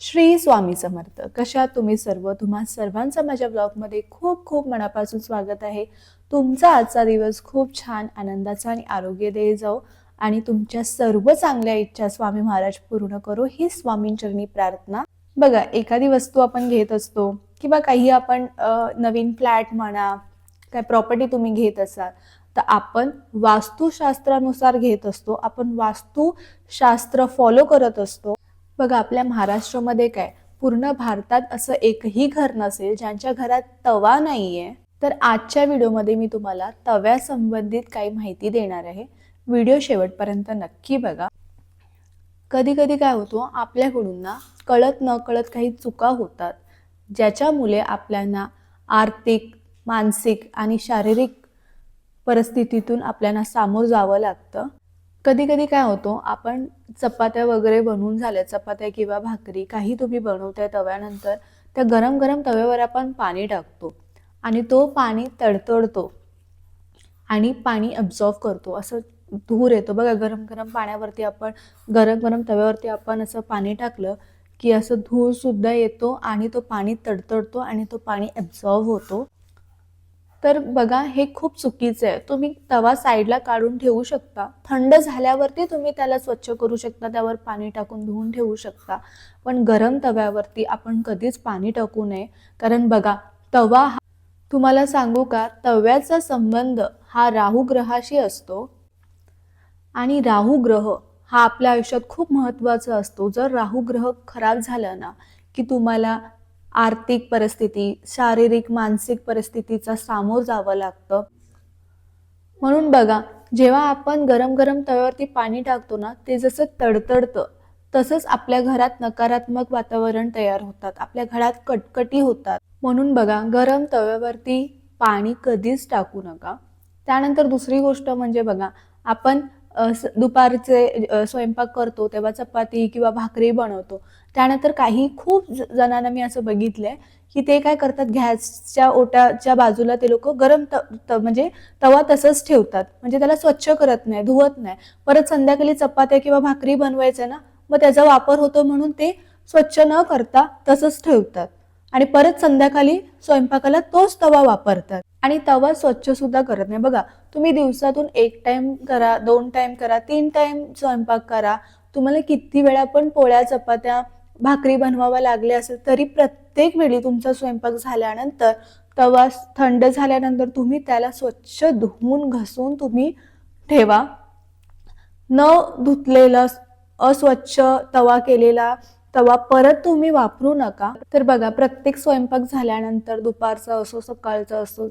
श्री स्वामी समर्थ कशा तुम्ही सर्व? तुम्हा सर्वांचं माझ्या ब्लॉगमध्ये खूप खूप मनापासून स्वागत आहे. तुमचा आजचा दिवस खूप छान आनंदाचा आणि आरोग्यदायी जाऊ आणि तुमच्या सर्व चांगल्या इच्छा स्वामी महाराज पूर्ण करो ही स्वामींचरणी प्रार्थना. बघा एखादी वस्तू आपण घेत असतो किंवा काही आपण नवीन फ्लॅट म्हणा काय प्रॉपर्टी तुम्ही घेत असाल तर आपण वास्तुशास्त्रानुसार घेत असतो. आपण वास्तुशास्त्र फॉलो करत असतो. बघा आपल्या महाराष्ट्रामध्ये काय पूर्ण भारतात असं एकही घर नसेल ज्यांच्या घरात तवा नाहीये तर आजच्या व्हिडिओमध्ये मी तुम्हाला तव्या संबंधित काही माहिती देणार आहे. व्हिडिओ शेवटपर्यंत नक्की बघा. कधी कधी काय होतो आपल्याकडून ना कळत न कळत काही चुका होतात ज्याच्यामुळे आपल्याला आर्थिक मानसिक आणि शारीरिक परिस्थितीतून आपल्याला सामोर जावं लागतं. कधी कधी काय होतो आपण चपात्या वगैरे बनवून झाल्या चपात्या किंवा भाकरी काही तुम्ही बनवताय तव्यानंतर त्या गरम गरम तव्यावर आपण पाणी टाकतो आणि तो पाणी तडतडतो आणि पाणी अब्झॉर्व करतो. असं धूर येतो बघा गरम गरम पाण्यावरती आपण गरम गरम तव्यावरती आपण असं पाणी टाकलं की असं धूर सुद्धा येतो आणि तो पाणी तडतडतो आणि तो पाणी ॲब्झॉर्व होतो. तर बघा हे खूप चुकीचं आहे. तुम्ही तवा साईडला काढून ठेवू शकता. थंड झाल्यावरती तुम्ही त्याला स्वच्छ करू शकता. त्यावर पाणी टाकून धुवून ठेवू शकता. पण गरम तव्यावरती आपण कधीच पाणी टाकू नये. कारण बघा तवा हा तुम्हाला सांगू का? तव्याचा संबंध हा राहू ग्रहाशी असतो. आणि राहू ग्रह हा आपल्या आयुष्यात खूप महत्त्वाचा असतो. जर राहू ग्रह खराब झाला ना की तुम्हाला आर्थिक परिस्थिती शारीरिक मानसिक परिस्थितीचा सामोर जावं लागतं. म्हणून बघा जेव्हा आपण गरम गरम तव्यावरती पाणी टाकतो ना ते जसं तडतडतं तसंच आपल्या घरात नकारात्मक वातावरण तयार होतात आपल्या घरात कटकटी होतात. म्हणून बघा गरम तव्यावरती पाणी कधीच टाकू नका. त्यानंतर दुसरी गोष्ट म्हणजे बघा आपण दुपारचे स्वयंपाक करतो तेव्हा चपाती किंवा भाकरी बनवतो. त्यानंतर काही खूप जणांना मी असं बघितलंय की ते काय करतात गॅसच्या ओट्याच्या बाजूला ते लोक गरम त, त म्हणजे तवा तसंच ठेवतात. म्हणजे त्याला स्वच्छ करत नाही धुवत नाही. परत संध्याकाळी चपात्या किंवा भाकरी बनवायचं ना मग त्याचा वापर होतो म्हणून ते स्वच्छ न करता तसंच ठेवतात. आणि परत संध्याकाळी स्वयंपाकाला तोच तवा वापरतात. आणि तवा स्वच्छ सुद्धा करत नाही. बघा तुम्ही दिवसातून एक टाइम करा दोन टाइम करा तीन टाइम स्वयंपाक करा. तुम्हाला किती वेळा पण पोळ्या चपात्या भाकरी बनवावा लागले असेल तरी प्रत्येक वेळी तुमचा स्वयंपाक झाल्यानंतर तवा थंड झाल्यानंतर तुम्ही त्याला स्वच्छ धुवून घसून तुम्ही ठेवा. न धुतलेला अस्वच्छ तवा केलेला तवा परत तुम्ही वापरू नका. तर बघा प्रत्येक स्वयंपाक झाल्यानंतर दुपारचा असो सकाळचा असो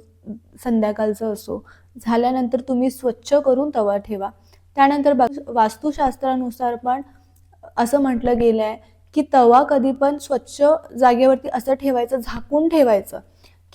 संध्याकाळचा असो झाल्यानंतर तुम्ही स्वच्छ करून तवा ठेवा. त्यानंतर वास्तुशास्त्रानुसार पण असं म्हटलं गेलं आहे की तवा कधी पण स्वच्छ जागेवरती असं ठेवायचं झाकून ठेवायचं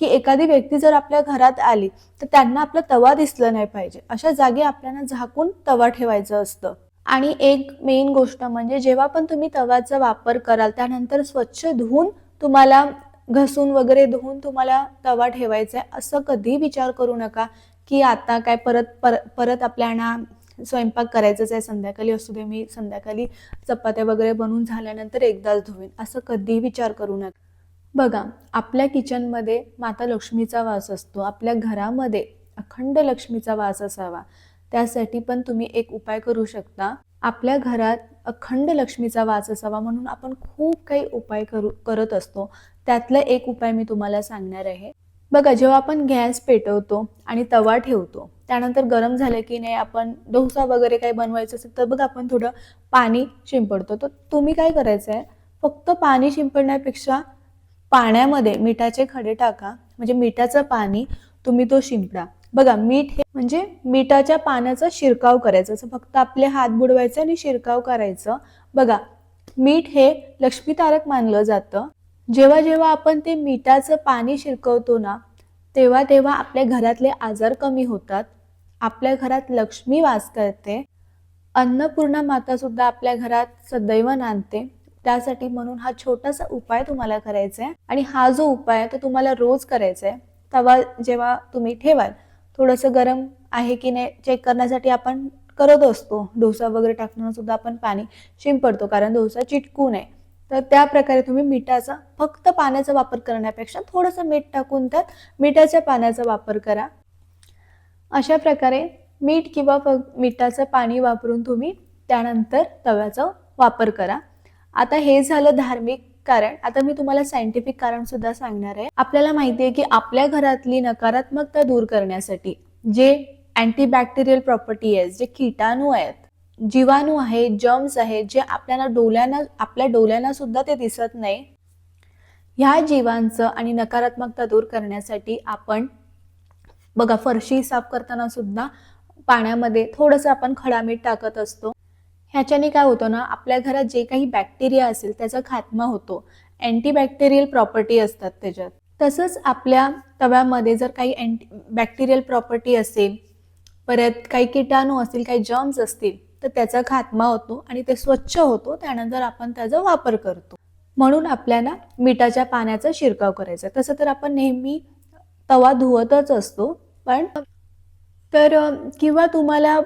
की एखादी व्यक्ती जर आपल्या घरात आली तर त्यांना आपला तवा दिसलं नाही पाहिजे. अशा जागी आपल्याला झाकून तवा ठेवायचं असतं. आणि एक मेन गोष्ट म्हणजे जेव्हा पण तुम्ही तव्याचा वापर कराल त्यानंतर स्वच्छ धुवून तुम्हाला घसून वगैरे धुवून तुम्हाला तवा ठेवायचा आहे असं कधी विचार करू नका की आता काय परत पर परत आपल्याला स्वयंपाक करायचाच आहे संध्याकाळी असू दे मी संध्याकाळी चपात्या वगैरे बनवून झाल्यानंतर एकदाच धुवेन. असं कधीही विचार करू नका. बघा आपल्या किचनमध्ये माता लक्ष्मीचा वास असतो. आपल्या घरामध्ये अखंड लक्ष्मीचा वास असावा. त्यासाठी पण तुम्ही एक उपाय करू शकता. आपल्या घरात अखंड लक्ष्मीचा वास असावा म्हणून आपण खूप काही उपाय करू करत असतो. त्यातला एक उपाय मी तुम्हाला सांगणार आहे. बघा जेव्हा आपण गॅस पेटवतो आणि तवा ठेवतो त्यानंतर गरम झालं की नाही आपण डोसा वगैरे काही बनवायचं असेल तर बघा आपण थोडं पाणी शिंपडतो. तर तुम्ही काय करायचं आहे फक्त पाणी शिंपडण्यापेक्षा पाण्यामध्ये मिठाचे खडे टाका म्हणजे मिठाचं पाणी तुम्ही तो शिंपडा. बघा मीठ हे म्हणजे मिठाच्या पाण्याचा शिरकाव करायचा असं फक्त आपले हात बुडवायचे आणि शिरकाव करायचं. बघा मीठ हे लक्ष्मीतारक मानलं जातं. जेव्हा जेव्हा आपण ते मिठाचं पाणी शिरकवतो ना तेव्हा तेव्हा आपल्या घरातले आजार कमी होतात. आपल्या घरात लक्ष्मी वास करते. अन्नपूर्णा माता सुद्धा आपल्या घरात सदैव नांदते. त्यासाठी म्हणून हा छोटासा उपाय तुम्हाला करायचा आहे आणि हा जो उपाय आहे तो तुम्हाला रोज करायचा आहे तवा जेव्हा तुम्ही ठेवाल थोडंसं गरम आहे की नाही चेक करण्यासाठी आपण करत असतो. डोसा वगैरे टाकताना सुद्धा आपण पाणी शिंपडतो कारण डोसा चिटकू नये. तर त्या प्रकारे तुम्ही मिठाचा फक्त पाण्याचा वापर करण्यापेक्षा थोडंसं मीठ टाकून त्यात मिठाच्या पाण्याचा वापर करा. अशा प्रकारे मीठ किंवा मिठाचं पाणी वापरून तुम्ही त्यानंतर तव्याचा वापर करा. आता हे झालं धार्मिक कारण. आता मी तुम्हाला सायंटिफिक कारण सुद्धा सांगणार आहे. आपल्याला माहिती आहे की आपल्या घरातली नकारात्मकता दूर करण्यासाठी जे अँटीबॅक्टेरियल प्रॉपर्टी आहेत जे किटाणू आहेत जीवाणू आहेत जर्म्स आहेत जे आपल्याला डोळ्यांना आपल्या डोळ्यांना सुद्धा ते दिसत नाही. ह्या जीवांचं आणि नकारात्मकता दूर करण्यासाठी आपण बघा फरशी साफ करताना सुद्धा पाण्यामध्ये थोडंसं आपण खडा मीठ टाकत असतो. ह्याच्याने काय होतं ना आपल्या घरात जे काही बॅक्टेरिया असेल त्याचा खात्मा होतो. अँटीबॅक्टेरियल प्रॉपर्टी असतात त्याच्यात. तसंच आपल्या तव्यामध्ये जर काही अँटी बॅक्टेरियल प्रॉपर्टी असेल परत काही किटाणू असतील काही जर्म्स असतील तर त्याचा खात्मा होतो आणि ते स्वच्छ होतो. त्यानंतर आपण त्याचा वापर करतो. म्हणून आपल्याला मिठाच्या पाण्याचा शिरकाव करायचा तसं तर आपण नेहमी तवा धुवतच असतो पण तर किंवा तुम्हाला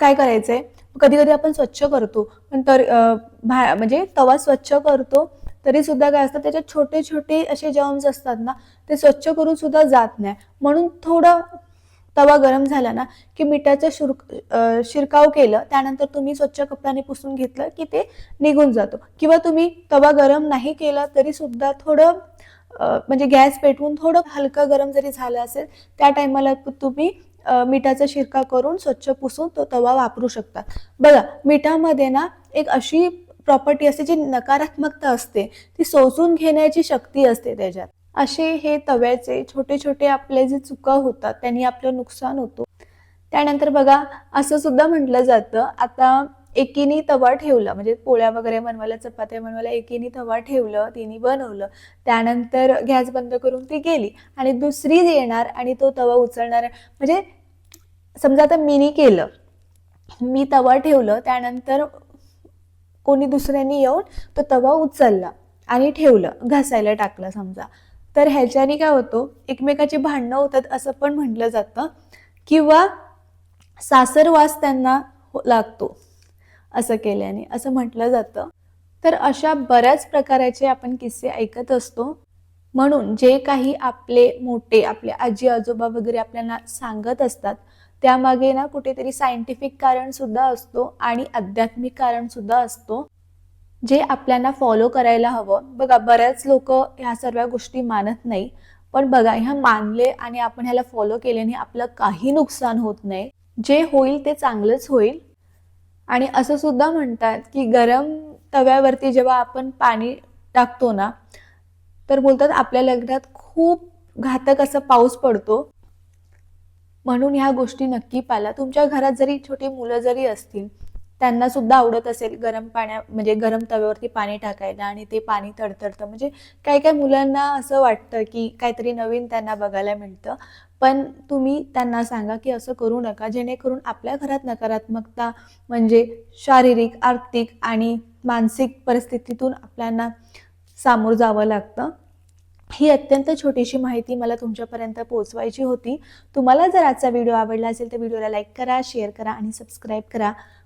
काय करायचं आहे कधी कधी आपण स्वच्छ करतो पण तर भा म्हणजे तवा स्वच्छ करतो तरी सुद्धा काय असतं त्याच्यात छोटे छोटे असे जर्म्स असतात ना ते स्वच्छ करून सुद्धा जात नाही. म्हणून थोडं तवा गरम झाला ना की मिठाचं शुर शिरकाव केलं त्यानंतर तुम्ही स्वच्छ कपड्याने पुसून घेतलं की ते निघून जातो. किंवा तुम्ही तवा गरम नाही केला तरी सुद्धा थोडं म्हणजे गॅस पेटवून थोडं हलका गरम जरी झालं असेल त्या टायमाला तुम्ही मिठाचा शिरका करून स्वच्छ पुसून तो तवा वापरू शकता. बघा मिठामध्ये ना एक अशी प्रॉपर्टी असते जी नकारात्मकता असते. ती सोसून घेण्याची शक्ती असते त्याच्यात. असे हे तव्याचे छोटे छोटे आपले जे चुका होतात त्यांनी आपलं नुकसान होतो. त्यानंतर बघा असं सुद्धा म्हटलं जातं. आता एकीने तवा ठेवला म्हणजे पोळ्या वगैरे बनवायला चपात्या बनवायला एकीने तवा ठेवलं तिने बनवलं. त्यानंतर गॅस बंद करून ती गेली आणि दुसरी येणार आणि तो तवा उचलणार. म्हणजे समजा आता मीनी केलं मी तवा ठेवलं त्यानंतर कोणी दुसऱ्यांनी येऊन तो तवा उचलला आणि ठेवलं घासायला टाकलं समजा. तर ह्याच्याने काय होतं? एकमेकाची भांडणं होतात असं पण म्हटलं जातं. किंवा सासरवास त्यांना हो, लागतो असं केल्याने असं म्हटलं जातं. तर अशा बऱ्याच प्रकाराचे आपण किस्से ऐकत असतो. म्हणून जे काही आपले मोठे आपले आजी आजोबा वगैरे आपल्याला सांगत असतात त्यामागे ना कुठेतरी सायंटिफिक कारण सुद्धा असतो आणि आध्यात्मिक कारण सुद्धा असतो. जे आपल्याला फॉलो करायला हवं. बघा बऱ्याच लोक ह्या सर्व गोष्टी मानत नाही. पण बघा ह्या मानले आणि आपण ह्याला फॉलो केल्याने आपलं काही नुकसान होत नाही. जे होईल ते चांगलंच होईल. आणि असं सुद्धा म्हणतात की गरम तव्यावरती जेव्हा आपण पाणी टाकतो ना तर बोलतात आपल्या लग्नात खूप घातक असा पाऊस पडतो. म्हणून ह्या गोष्टी नक्की पाला. तुमच्या घरात जरी छोटी मुलं जरी असतील त्यांना सुद्धा आवडत असेल गरम पाण्या म्हणजे गरम तव्यावरती पाणी टाकायला आणि ते पाणी तडतडतं. म्हणजे काही काही मुलांना असं वाटतं की काहीतरी नवीन त्यांना बघायला मिळतं. पण तुम्ही त्यांना सांगा की असं करू नका जेणेकरून आपल्या घरात नकारात्मकता म्हणजे शारीरिक आर्थिक आणि मानसिक परिस्थितीतून आपल्याला सामोरं जावं लागतं. ही अत्यंत छोटीशी माहिती मला तुमच्यापर्यंत पोहोचवायची होती. तुम्हाला जर आजचा व्हिडिओ आवडला असेल तर व्हिडिओला लाईक करा शेअर करा आणि सबस्क्राईब करा.